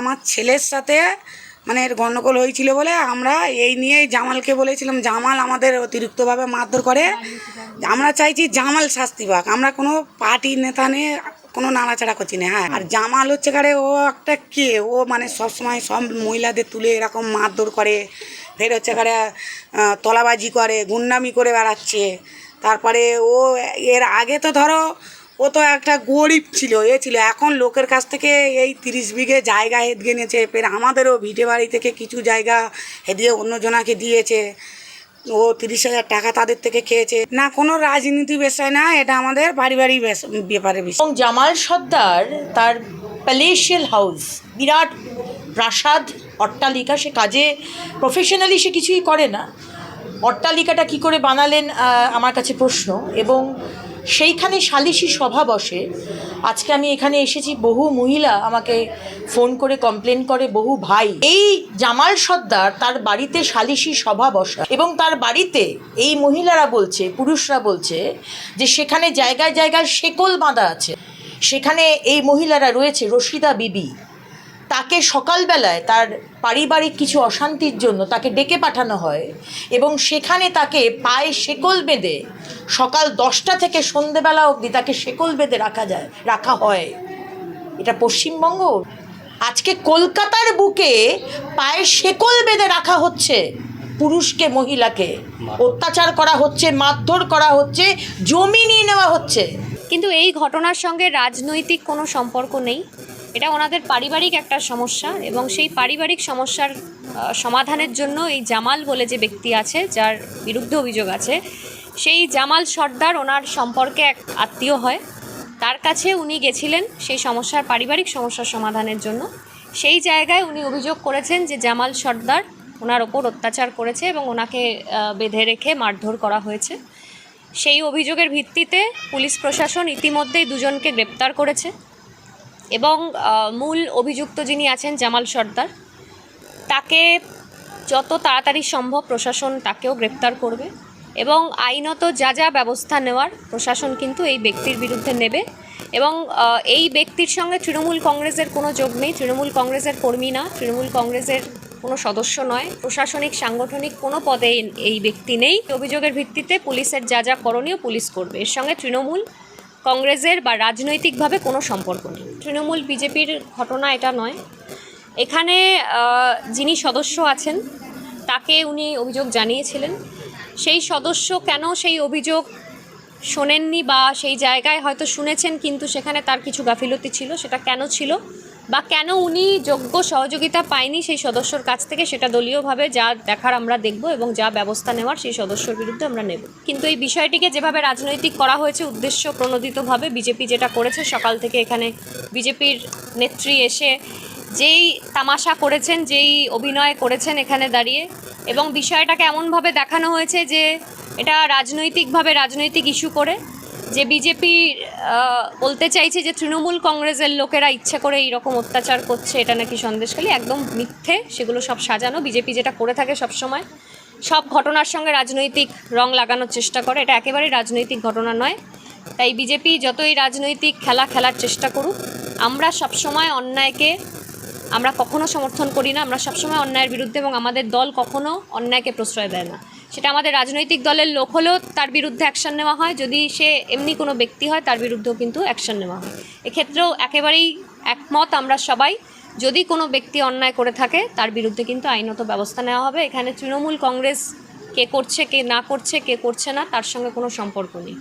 আমার ছেলের সাথে মানে এর গণ্ডগোল হয়েছিল বলে আমরা এই নিয়েই জামালকে বলেছিলাম, জামাল আমাদের অতিরিক্তভাবে মারধর করে। আমরা চাইছি জামাল শাস্তি পাক। আমরা কোনো পার্টি নেতা নিয়ে কোনো নাড়াচাড়া করছি না হ্যাঁ। আর জামাল হচ্ছে কারে, ও একটা কে? ও মানে সবসময় সব মহিলাদের তুলে এরকম মারধর করে, ফের হচ্ছে কারে তলাবাজি করে, গুন্ডামি করে বেড়াচ্ছে। তারপরে ও এর আগে তো ধরো ও তো একটা গরিব ছিল, এ ছিল। এখন লোকের কাছ থেকে এই তিরিশ বিঘে জায়গা হেদগে নিয়েছে ফের আমাদেরও ভিটে বাড়ি থেকে কিছু জায়গা হেদিয়ে অন্যজনাকে দিয়েছে। ও তিরিশ হাজার টাকা তাদের থেকে খেয়েছে। না, কোনো রাজনীতি বিষয় না, এটা আমাদের পারিবারিক ব্যাপারে বিষয়। এবং জামাল সর্দার, তার প্যালেশিয়াল হাউস বিরাট প্রাসাদ, অট্টালিকা, সে কাজে প্রফেশনালি সে কিছুই করে না। অট্টালিকাটা কি করে বানালেন আমার কাছে প্রশ্ন। এবং সেইখানে সালিশি সভা বসে। আজকে আমি এখানে এসেছি, বহু মহিলা আমাকে ফোন করে কমপ্লেন করে, বহু ভাই। এই জামাল সর্দার তার বাড়িতে সালিশি সভা বসা। এবং তার বাড়িতে এই মহিলারা বলছে, পুরুষরা বলছে যে সেখানে জায়গায় জায়গায় শেকল বাঁধা আছে। সেখানে এই মহিলারা রয়েছে রশিদা বিবি। তাকে সকালবেলায় তার পারিবারিক কিছু অশান্তির জন্য তাকে ডেকে পাঠানো হয় এবং সেখানে তাকে পায়ে শেকল বেঁধে সকাল দশটা থেকে সন্ধেবেলা অবধি তাকে শেকল বেঁধে রাখা যায় রাখা হয়। এটা পশ্চিমবঙ্গ? আজকে কলকাতার বুকে পায়ে শেকল বেঁধে রাখা হচ্ছে পুরুষকে মহিলাকে। অত্যাচার করা হচ্ছে মারধর করা হচ্ছে জমি নিয়ে নেওয়া হচ্ছে। কিন্তু এই ঘটনার সঙ্গে রাজনৈতিক কোনো সম্পর্ক নেই? এটা ওনাদের পারিবারিক একটা সমস্যা এবং সেই পারিবারিক সমস্যার সমাধানের জন্য এই জামাল বলে যে ব্যক্তি আছে, যার বিরুদ্ধে অভিযোগ আছে, সেই জামাল সর্দার ওনার সম্পর্কে এক আত্মীয় হয়। তার কাছে উনি গেছিলেন সেই সমস্যার, পারিবারিক সমস্যার সমাধানের জন্য। সেই জায়গায় উনি অভিযোগ করেছেন যে জামাল সর্দার ওনার ওপর অত্যাচার করেছে এবং ওনাকে বেঁধে রেখে মারধর করা হয়েছে। সেই অভিযোগের ভিত্তিতে পুলিশ প্রশাসন ইতিমধ্যেই দুজনকে গ্রেপ্তার করেছে। এবং মূল অভিযুক্ত যিনি আছেন জামাল সর্দার, তাকে যত তাড়াতাড়ি সম্ভব প্রশাসন তাকেও গ্রেপ্তার করবে এবং আইনত যা যা ব্যবস্থা নেওয়ার প্রশাসন কিন্তু এই ব্যক্তির বিরুদ্ধে নেবে এবং এই ব্যক্তির সঙ্গে তৃণমূল কংগ্রেসের কোনো যোগ নেই। তৃণমূল কংগ্রেসের কর্মী না, তৃণমূল কংগ্রেসের কোনো সদস্য নয়। প্রশাসনিক, সাংগঠনিক কোনো পদে এই ব্যক্তি নেই। অভিযোগের ভিত্তিতে পুলিশের যা যা করণীয় পুলিশ করবে। এর সঙ্গে তৃণমূল কংগ্রেসের বা রাজনৈতিকভাবে কোনো সম্পর্ক নেই। তৃণমূল বিজেপির ঘটনা এটা নয়। এখানে যিনি সদস্য আছেন, তাকে উনি অভিযোগ জানিয়েছিলেন। সেই সদস্য কেন সেই অভিযোগ শোনেননি বা সেই জায়গায় হয়তো শুনেছেন, কিন্তু সেখানে তার কিছু গাফিলতি ছিল, সেটা কেন ছিল? বা কেন উনি যোগ্য সহযোগিতা পায়নি সেই সদস্যর কাছ থেকে সেটা দলীয়ভাবে যা দেখার আমরা দেখব এবং যা ব্যবস্থা নেওয়ার সেই সদস্যর বিরুদ্ধে আমরা নেব। কিন্তু এই বিষয়টিকে যেভাবে রাজনৈতিক করা হয়েছে, উদ্দেশ্য প্রণোদিতভাবে বিজেপি যেটা করেছে, সকাল থেকে এখানে বিজেপির নেত্রী এসে যেই তামাশা করেছেন, যেই অভিনয় করেছেন এখানে দাঁড়িয়ে এবং বিষয়টাকে এমনভাবে দেখানো হয়েছে যে এটা রাজনৈতিকভাবে রাজনৈতিক ইস্যু করে যে বিজেপি বলতে চাইছে যে তৃণমূল কংগ্রেসের লোকেরা ইচ্ছে করে এইরকম অত্যাচার করছে, এটা নাকি সন্দেশখালী? একদম মিথ্যে, সেগুলো সব সাজানো। বিজেপি যেটা করে থাকে সব সময় সব ঘটনার সঙ্গে রাজনৈতিক রং লাগানোর চেষ্টা করে। এটা একেবারেই রাজনৈতিক ঘটনা নয়। তাই বিজেপি যতই রাজনৈতিক খেলা খেলার চেষ্টা করুক, আমরা সবসময় অন্যায়কে আমরা কখনো সমর্থন করি না। আমরা সবসময় অন্যায়ের বিরুদ্ধে এবং আমাদের দল কখনো অন্যায়কে প্রশ্রয় দেয় না। সেটা আমাদের রাজনৈতিক দলের লোক হলেও তার বিরুদ্ধে অ্যাকশন নেওয়া হয়। যদি সে এমনি কোনো ব্যক্তি হয়, তার বিরুদ্ধেও কিন্তু অ্যাকশন নেওয়া হয়। এক্ষেত্রেও একেবারেই একমত আমরা সবাই, যদি কোনো ব্যক্তি অন্যায় করে থাকে, তার বিরুদ্ধে কিন্তু আইনত ব্যবস্থা নেওয়া হবে। এখানে তৃণমূল কংগ্রেস কে করছে, কে না করছে, কে করছে না, তার সঙ্গে কোনো সম্পর্ক নেই।